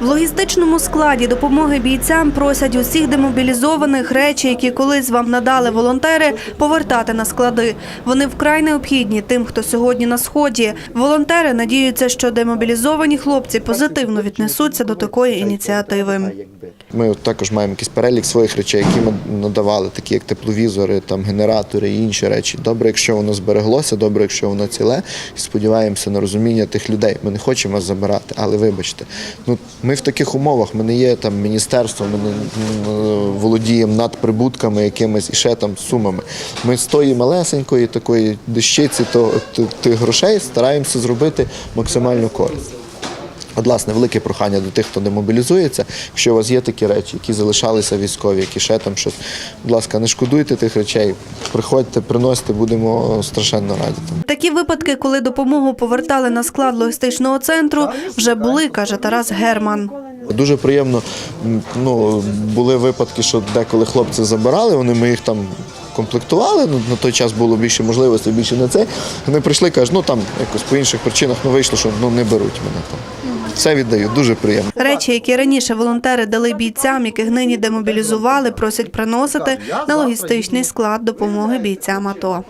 В логістичному складі допомоги бійцям просять усіх демобілізованих речі, які колись вам надали волонтери, повертати на склади. Вони вкрай необхідні тим, хто сьогодні на сході. Волонтери надіються, що демобілізовані хлопці позитивно віднесуться до такої ініціативи. Ми також маємо якийсь перелік своїх речей, які ми надавали, такі як тепловізори, там генератори і інші речі. Добре, якщо воно збереглося, добре, якщо воно ціле. І сподіваємося на розуміння тих людей. Ми не хочемо вас забирати, але вибачте, ну ми в таких умовах. Ми не є там міністерством, ми не володіємо над прибутками якимись і ще там сумами. Ми з тої малесенької такої дещиці, то тих грошей стараємося зробити максимальну користь. От, власне, велике прохання до тих, хто демобілізується. Якщо у вас є такі речі, які залишалися військові, які ще там щось, будь ласка, не шкодуйте тих речей, приходьте, приносите, будемо страшенно раді. Такі випадки, коли допомогу повертали на склад логістичного центру, вже були, каже Тарас Герман. Дуже приємно. Ну, були випадки, що деколи хлопці забирали, вони ми їх там комплектували. Ну, на той час було більше можливостей, більше не це. Вони прийшли, кажуть, ну там якось по інших причинах ну, вийшло, що ну не беруть мене там. Все віддаю, дуже приємно. Речі, які раніше волонтери дали бійцям, яких нині демобілізували, просять приносити на логістичний склад допомоги бійцям АТО.